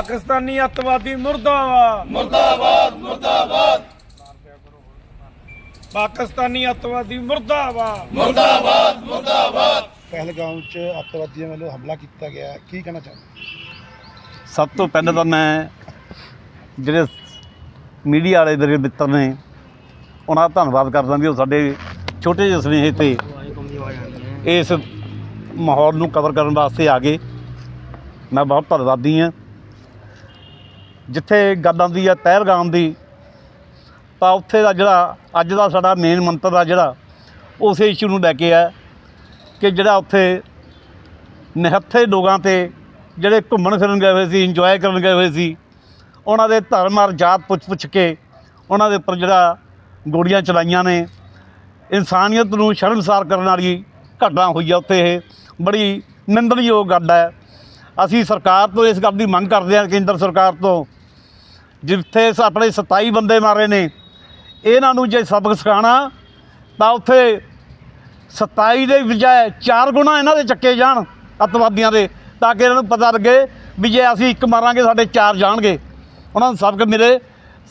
ਪਾਕਿਸਤਾਨੀ ਅੱਤਵਾਦੀ ਮੁਰਦਾਬਾਦ। ਮੁਰਦਾਬਾਦ ਮੁਰਦਾਬਾਦ। ਪਾਕਿਸਤਾਨੀ ਅੱਤਵਾਦੀ ਮੁਰਦਾਬਾਦ। ਮੁਰਦਾਬਾਦ ਮੁਰਦਾਬਾਦ। ਪਹਿਲਗਾਮ 'ਚ ਅੱਤਵਾਦੀਆਂ ਵੱਲੋਂ ਹਮਲਾ ਕੀਤਾ ਗਿਆ। ਕੀ ਕਹਿਣਾ ਚਾਹੁੰਦੇ ਸਭ ਤੋਂ ਪਹਿਲਾਂ ਤਾਂ ਮੈਂ ਜਿਹੜੇ ਮੀਡੀਆ ਵਾਲੇ ਮੇਰੇ ਮਿੱਤਰ ਨੇ ਉਹਨਾਂ ਦਾ ਧੰਨਵਾਦ ਕਰਦਾ ਵੀ ਉਹ ਸਾਡੇ ਛੋਟੇ ਜਿਹੇ ਸੁਨੇਹੇ ਤੇ ਇਸ ਮਾਹੌਲ ਨੂੰ ਕਵਰ ਕਰਨ ਵਾਸਤੇ ਆ ਗਏ। ਮੈਂ ਬਹੁਤ ਧੰਨਵਾਦੀ ਹਾਂ। ਜਿੱਥੇ ਗੱਲ ਆਉਂਦੀ ਹੈ ਪਹਿਲਗਾਮ ਦੀ, ਤਾਂ ਉੱਥੇ ਦਾ ਜਿਹੜਾ, ਅੱਜ ਦਾ ਸਾਡਾ ਮੇਨ ਮੰਤਰ ਆ ਜਿਹੜਾ, ਉਸੇ ਇਸ਼ੂ ਨੂੰ ਲੈ ਕੇ ਆ ਕਿ ਜਿਹੜਾ ਉੱਥੇ ਨਿਹੱਥੇ ਲੋਕਾਂ ਤੇ ਜਿਹੜੇ ਘੁੰਮਣ ਫਿਰਨ ਗਏ ਹੋਏ ਸੀ ਇੰਜੋਏ ਕਰਨ ਗਏ ਹੋਏ ਸੀ, ਉਹਨਾਂ ਦੇ ਧਰਮ ਔਰ ਜਾਤ ਪੁੱਛ ਪੁੱਛ ਕੇ ਉਹਨਾਂ ਦੇ ਉੱਪਰ ਜਿਹੜਾ ਗੋਲੀਆਂ ਚਲਾਈਆਂ ਨੇ, ਇਨਸਾਨੀਅਤ ਨੂੰ ਸ਼ਰਮਸਾਰ ਕਰਨ ਵਾਲੀ ਘਟਨਾ ਹੋਈ ਆ ਉੱਥੇ ਇਹ, ਬੜੀ ਨਿੰਦਣਯੋਗ ਗੱਲ ਹੈ ਅਸੀਂ ਸਰਕਾਰ ਤੋਂ ਇਸ ਗੱਲ ਦੀ ਮੰਗ ਕਰਦੇ ਹਾਂ, ਕੇਂਦਰ ਸਰਕਾਰ ਤੋਂ ਜਿੱਥੇ ਆਪਣੇ 27 ਬੰਦੇ ਮਾਰੇ ਨੇ, ਇਹਨਾਂ ਨੂੰ ਜੇ ਸਬਕ ਸਿਖਾਉਣਾ ਤਾਂ ਉੱਥੇ 27 ਦੇ ਬਜਾਏ ਚਾਰ ਗੁਣਾ ਇਹਨਾਂ ਦੇ ਚੱਕੇ ਜਾਣ ਅੱਤਵਾਦੀਆਂ ਦੇ, ਤਾਂ ਕਿ ਇਹਨਾਂ ਨੂੰ ਪਤਾ ਲੱਗੇ ਵੀ ਜੇ ਅਸੀਂ ਇੱਕ ਮਾਰਾਂਗੇ, ਸਾਡੇ ਚਾਰ ਜਾਣਗੇ। ਉਹਨਾਂ ਨੂੰ ਸਬਕ ਮਿਲੇ।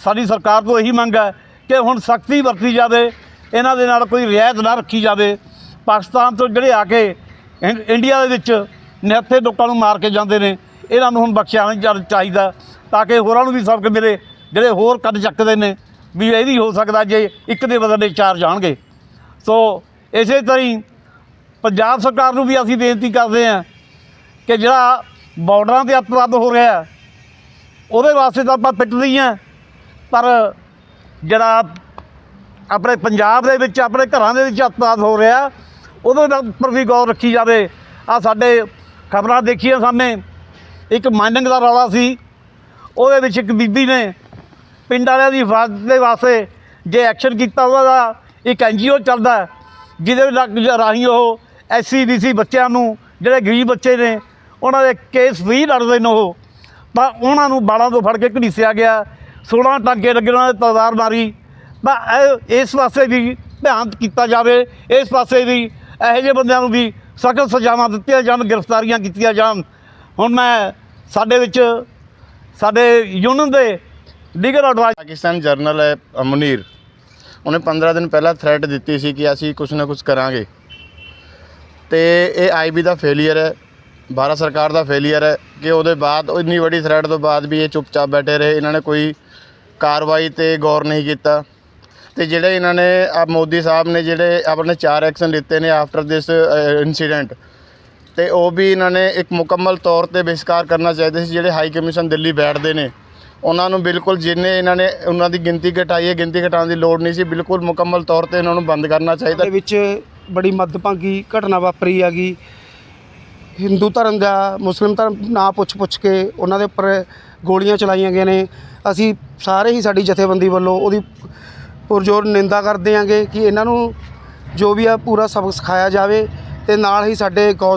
ਸਾਡੀ ਸਰਕਾਰ ਤੋਂ ਇਹੀ ਮੰਗ ਹੈ ਕਿ ਹੁਣ ਸਖਤੀ ਵਰਤੀ ਜਾਵੇ, ਇਹਨਾਂ ਦੇ ਨਾਲ ਕੋਈ ਰਿਆਇਤ ਨਾ ਰੱਖੀ ਜਾਵੇ। ਪਾਕਿਸਤਾਨ ਤੋਂ ਜਿਹੜੇ ਆ ਕੇ ਇੰ- ਇੰਡੀਆ ਦੇ ਵਿੱਚ ਨਿਹੱਥੇ ਲੋਕਾਂ ਨੂੰ ਮਾਰ ਕੇ ਜਾਂਦੇ ਨੇ, ਇਹਨਾਂ ਨੂੰ ਹੁਣ ਬਖਸ਼ਿਆ ਨਹੀਂ ਚਾਹੀਦਾ। ਤਾਂ ਕਿ ਹੋਰਾਂ ਨੂੰ ਵੀ ਸਬਕ ਮਿਲੇ, ਜਿਹੜੇ ਹੋਰ ਕੱਦ ਚੱਕਦੇ ਨੇ, ਵੀ ਇਹ ਵੀ ਹੋ ਸਕਦਾ ਜੇ ਇੱਕ ਦੇ ਬਦਲੇ ਚਾਰ ਜਾਣਗੇ। ਸੋ ਇਸੇ ਤਰ੍ਹਾਂ ਹੀ ਪੰਜਾਬ ਸਰਕਾਰ ਨੂੰ ਵੀ ਅਸੀਂ ਬੇਨਤੀ ਕਰਦੇ ਹਾਂ ਕਿ ਜਿਹੜਾ ਬਾਰਡਰਾਂ ਤੇ ਅਪਰਾਧ ਹੋ ਰਿਹਾ ਉਹਦੇ ਵਾਸਤੇ ਤਾਂ ਆਪਾਂ ਪਿੱਟਦੇ ਹਾਂ ਪਰ ਜਿਹੜਾ ਆਪਣੇ ਪੰਜਾਬ ਦੇ ਵਿੱਚ, ਆਪਣੇ ਘਰਾਂ ਦੇ ਵਿੱਚ ਅਪਰਾਧ ਹੋ ਰਿਹਾ, ਉਹਦੇ ਉੱਪਰ ਵੀ ਗੌਰ ਰੱਖੀ ਜਾਵੇ। ਆ ਸਾਡੇ ਖਬਰਾਂ ਦੇਖੀਆਂ ਸਾਹਮਣੇ, ਇੱਕ ਮਾਈਨਿੰਗ ਦਾ ਰੌਲਾ ਸੀ ਉਹਦੇ ਵਿੱਚ ਇੱਕ ਬੀਬੀ ਨੇ ਪਿੰਡ ਵਾਲਿਆਂ ਦੀ ਹਿਫਾਜ਼ਤ ਦੇ ਵਾਸਤੇ ਜੇ ਐਕਸ਼ਨ ਕੀਤਾ ਉਹਦਾ ਇੱਕ ਐਨਜੀਓ ਚੱਲਦਾ ਜਿਹਦੇ ਰਾਹੀਂ ਉਹ ਐਸਸੀ ਬੀਸੀ ਬੱਚਿਆਂ ਨੂੰ, ਜਿਹੜੇ ਗਰੀਬ ਬੱਚੇ ਨੇ, ਉਹਨਾਂ ਦੇ ਕੇਸ ਵੀ ਲੜਦੇ ਨੇ ਉਹ। ਤਾਂ ਉਹਨਾਂ ਨੂੰ ਬਾਲਾਂ ਤੋਂ ਫੜ ਕੇ ਘੜੀਸਿਆ ਗਿਆ 16 ਟਾਂਕੇ ਲੱਗੇ ਉਹਨਾਂ ਦੇ ਤਲਵਾਰ ਮਾਰੀ। ਤਾਂ ਇਹ- ਇਸ ਪਾਸੇ ਵੀ ਧਿਆਨ ਕੀਤਾ ਜਾਵੇ, ਇਸ ਪਾਸੇ ਵੀ ਇਹੋ ਜਿਹੇ ਬੰਦਿਆਂ ਨੂੰ ਵੀ ਸਖਤ ਸਜ਼ਾਵਾਂ ਦਿੱਤੀਆਂ ਜਾਣ, ਗ੍ਰਿਫਤਾਰੀਆਂ ਕੀਤੀਆਂ ਜਾਣ। ਹੁਣ ਮੈਂ ਸਾਡੇ ਵਿੱਚ ਸਾਡੇ ਯੂਨੀਅਨ ਦੇ ਲੀਗਲ ਐਡਵਾਈਸ ਪਾਕਿਸਤਾਨ ਜਰਨਲ ਹੈ ਮੁਨੀਰ ਉਹਨੇ 15 ਦਿਨ ਪਹਿਲਾਂ ਥ੍ਰੈਟ ਦਿੱਤੀ ਸੀ ਕਿ ਅਸੀਂ ਕੁਝ ਨਾ ਕੁਝ ਕਰਾਂਗੇ। ਤੇ ਇਹ ਆਈਬੀ ਦਾ ਫੇਲਿਅਰ ਹੈ। ਭਾਰਤ ਸਰਕਾਰ ਦਾ ਫੇਲਿਅਰ ਹੈ ਕਿ ਉਹਦੇ ਬਾਅਦ ਇੰਨੀ ਵੱਡੀ ਥ੍ਰੈਟ ਤੋਂ ਬਾਅਦ ਵੀ ਇਹ ਚੁੱਪਚਾਪ ਬੈਠੇ ਰਹੇ। ਇਹਨਾਂ ਨੇ ਕੋਈ ਕਾਰਵਾਈ ਤੇ ਗੌਰ ਨਹੀਂ ਕੀਤਾ। ਤੇ ਜਿਹੜੇ ਇਹਨਾਂ ਨੇ ਆ ਮੋਦੀ ਸਾਹਿਬ ਨੇ ਜਿਹੜੇ ਆਪਣੇ ਚਾਰ ਐਕਸ਼ਨ ਲਿੱਤੇ ਨੇ ਆਫਟਰ ਦਿਸ ਇਨਸੀਡੈਂਟ ਤੇ ਉਹ ਵੀ ਇਹਨਾਂ ਨੇ ਇੱਕ ਮੁਕੰਮਲ ਤੌਰ ਤੇ ਬਹਿਸ਼ਕਾਰ ਕਰਨਾ ਚਾਹੀਦਾ ਸੀ, ਜਿਹੜੇ ਹਾਈ ਕਮਿਸ਼ਨ ਦਿੱਲੀ ਬੈਠਦੇ ਨੇ। ਉਹਨਾਂ ਨੂੰ ਬਿਲਕੁਲ ਜਿੰਨੇ ਇਹਨਾਂ ਨੇ ਉਹਨਾਂ ਦੀ ਗਿਣਤੀ ਘਟਾਈ ਹੈ, ਗਿਣਤੀ ਘਟਾਉਣ ਦੀ ਲੋੜ ਨਹੀਂ ਸੀ, ਬਿਲਕੁਲ ਮੁਕੰਮਲ ਤੌਰ ਤੇ ਇਹਨਾਂ ਨੂੰ ਬੰਦ ਕਰਨਾ ਚਾਹੀਦਾ। ਦੇ ਵਿੱਚ ਬੜੀ ਮੱਦਭਾਗੀ ਘਟਨਾ ਵਾਪਰੀ ਹੈਗੀ। ਹਿੰਦੂ ਧਰਮ ਦਾ, ਮੁਸਲਿਮ ਧਰਮ ਨਾ ਪੁੱਛ ਪੁੱਛ ਕੇ ਉਹਨਾਂ ਦੇ ਉੱਪਰ ਗੋਲੀਆਂ ਚਲਾਈਆਂ ਗਈਆਂ ਨੇ। ਅਸੀਂ ਸਾਰੇ ਹੀ ਸਾਡੀ ਜਥੇਬੰਦੀ ਵੱਲੋਂ ਉਹਦੀ ਪੁਰਜੋਰ ਨਿੰਦਾ ਕਰਦੇ ਆਂਗੇ ਕਿ ਇਹਨਾਂ ਨੂੰ ਜੋ ਵੀ ਆ ਪੂਰਾ ਸਬਕ ਸਿਖਾਇਆ ਜਾਵੇ ਤੇ ਨਾਲ ਹੀ ਸਾਡੇ ਗੌ